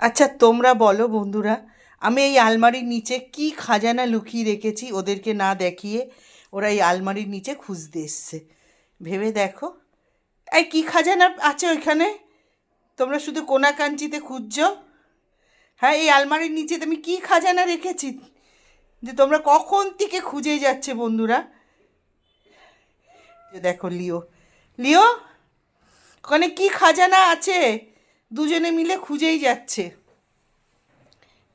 আচ্ছা তোমরা বলো বন্ধুরা, আমি এই আলমারির নিচে কি খাজানা লুকিয়ে রেখেছি ওদেরকে না দেখিয়ে ওরা এই আলমারির নিচে খুঁজতে এসছে। ভেবে দেখো। এই কি খাজানা আছে ওইখানে? তোমরা শুধু কোনা কাঞ্চিতে খুঁজছো? হ্যাঁ এই আলমারির নিচে তুমি কি খাজানা রেখেছি? যে তোমরা কখন থেকে খুঁজে যাচ্ছে বন্ধুরা? দেখো লিও। লিও, ওখানে কি খাজানা আছে? দুজনে মিলে খুঁজেই যাচ্ছে।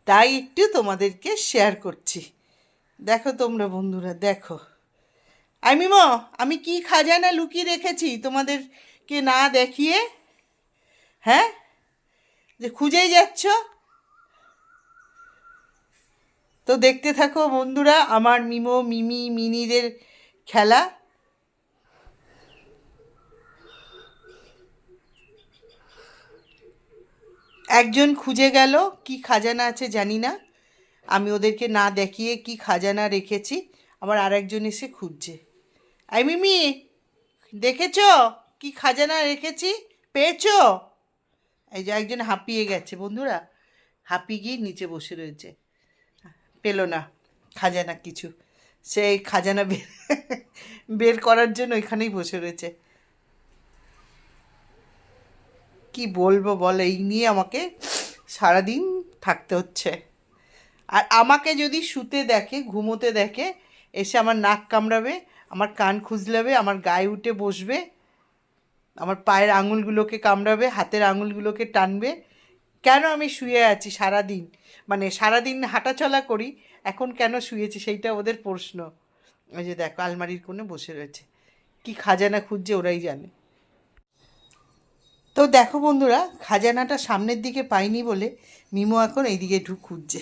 তাই একটু তোমাদেরকে শেয়ার করছি। দেখো তোমরা বন্ধুরা, দেখো। আই মিমো, আমি কি খাজানা লুকিয়ে রেখেছি তোমাদেরকে না দেখিয়ে? হ্যাঁ? যে খুঁজেই যাচ্ছ? তো দেখতে থাকো বন্ধুরা, আমার মিমো, মিমি, মিনিদের খেলা। একজন খুঁজে গেল, কি খাজানা আছে জানি না। আমি ওদেরকে না দেখিয়ে কি খাজানা রেখেছি, আবার আরেকজন এসে খুঁজছে। আই মিমি, দেখেছ? কি খাজানা রেখেছি? পেয়েছ? এই যে একজন হাঁপিয়ে গেছে, বন্ধুরা। হাঁপিয়ে গিয়ে নিচে বসে রয়েছে। পেল না খাজানা কিছু। সেই খাজানা বের বের করার জন্য ওইখানেই বসে রয়েছে। কি বলব বল, এই নিয়ে আমাকে সারাদিন থাকতে হচ্ছে। আর আমাকে যদি শুতে দেখে, ঘুমোতে দেখে, এসে আমার নাক কামড়াবে, আমার কান খুঁজলাবে, আমার গায়ে উঠে বসবে, আমার পায়ের আঙুলগুলোকে কামড়াবে, হাতের আঙুলগুলোকে টানবে, কেন আমি শুয়ে আছি সারাদিন? মানে সারাদিন হাঁটাচলা করি, এখন কেন শুয়েছি সেইটা ওদের প্রশ্ন। ওই যে দেখো, আলমারির কোণে বসে রয়েছে। কি খাজানা খুঁজছে ওরাই জানে। তো দেখো বন্ধুরা, খাজানাটা সামনের দিকে পাইনি বলে মিমো এখন এইদিকে ঢুক খুঁজছে।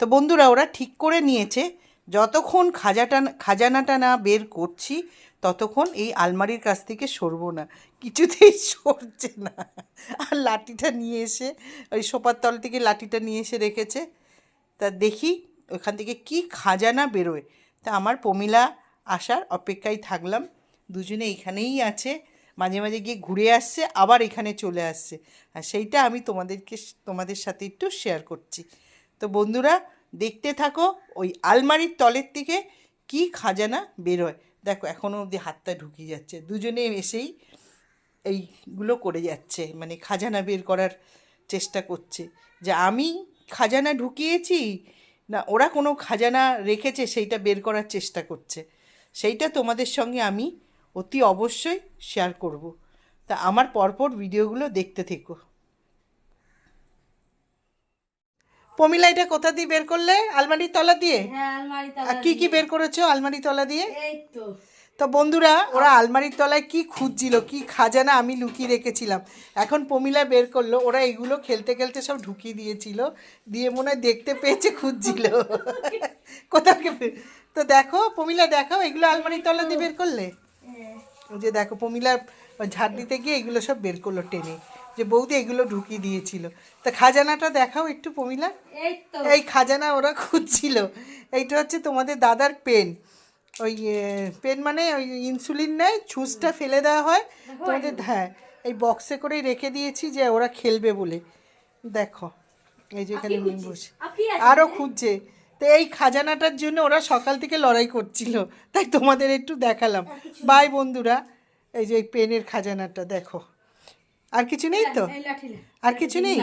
তো বন্ধুরা, ওরা ঠিক করে নিয়েছে, যতক্ষণ খাজাটা, খাজানাটা না বের করছি, ততক্ষণ এই আলমারির কাছ থেকে সরবো না, কিছুতেই সরছে না। আর লাঠিটা নিয়ে এসে, ওই সোপার তল থেকে লাঠিটা নিয়ে এসে রেখেছে। তা দেখি ওখান থেকে কি খাজানা বেরোয়। তা আমার পমিলা আসার অপেক্ষায় থাকলাম, দুজনে এইখানেই আছে। মাঝে মাঝে গিয়ে ঘুরে আসছে, আবার এখানে চলে আসছে। আর সেইটা আমি তোমাদেরকে, তোমাদের সাথে একটু শেয়ার করছি। তো বন্ধুরা, দেখতে থাকো ওই আলমারির তলের থেকে কি খাজানা বেরোয়। দেখো এখনও অবধি হাতটা ঢুকিয়ে যাচ্ছে। দুজনে এসেই এইগুলো করে যাচ্ছে মানে খাজানা বের করার চেষ্টা করছে। যে আমি খাজানা ঢুকিয়েছি, না ওরা কোনো খাজানা রেখেছে, সেইটা বের করার চেষ্টা করছে। সেইটা তোমাদের সঙ্গে আমি অতি অবশ্যই শেয়ার করব। তা আমার পরপর ভিডিওগুলো দেখতে থেকো। পমিলা এটা কোথা দিয়ে বের করলে? আলমারির তলা দিয়ে? হ্যাঁ আর কি কি বের করেছ আলমারি তলা দিয়ে? তো। বন্ধুরা ওরা আলমারির তলায় কি খুঁজছিল কি খাজানা আমি লুকিয়ে রেখেছিলাম। এখন পমিলা বের করল ওরা এগুলো খেলতে খেলতে সব ঢুকিয়ে দিয়েছিল। দিয়ে মনে হয় দেখতে পেয়েছে খুঁজছিল। কোথাকে তো দেখো পমিলা দেখাও এগুলো আলমারির তলা দিয়ে বের করলে? যে দেখো পমিলা ঝাড় দিতে গিয়ে এগুলো সব বের করল টেনে। যে বৌদি এগুলো ঢুকিয়ে দিয়েছিল। তা খাজানাটা দেখাও একটু পমিলা এই খাজানা ওরা খুঁজছিল। এইটা হচ্ছে তোমাদের দাদার পেন। ওই পেন মানে ওই ইনসুলিন নেয় ছুঁচটা ফেলে দেওয়া হয়। তোমাদের হ্যাঁ এই বক্সে করেই রেখে দিয়েছি যে ওরা খেলবে বলে। দেখো এই যে এখানে বসে। আরও খুঁজছে। তো এই খাজানাটার জন্য ওরা সকাল থেকে লড়াই করছিল। তাই তোমাদের একটু দেখালাম। বাই বন্ধুরা এই যে এই পেনের খাজানাটা দেখো। আর কিছু নেই তো? আর কিছু নেই।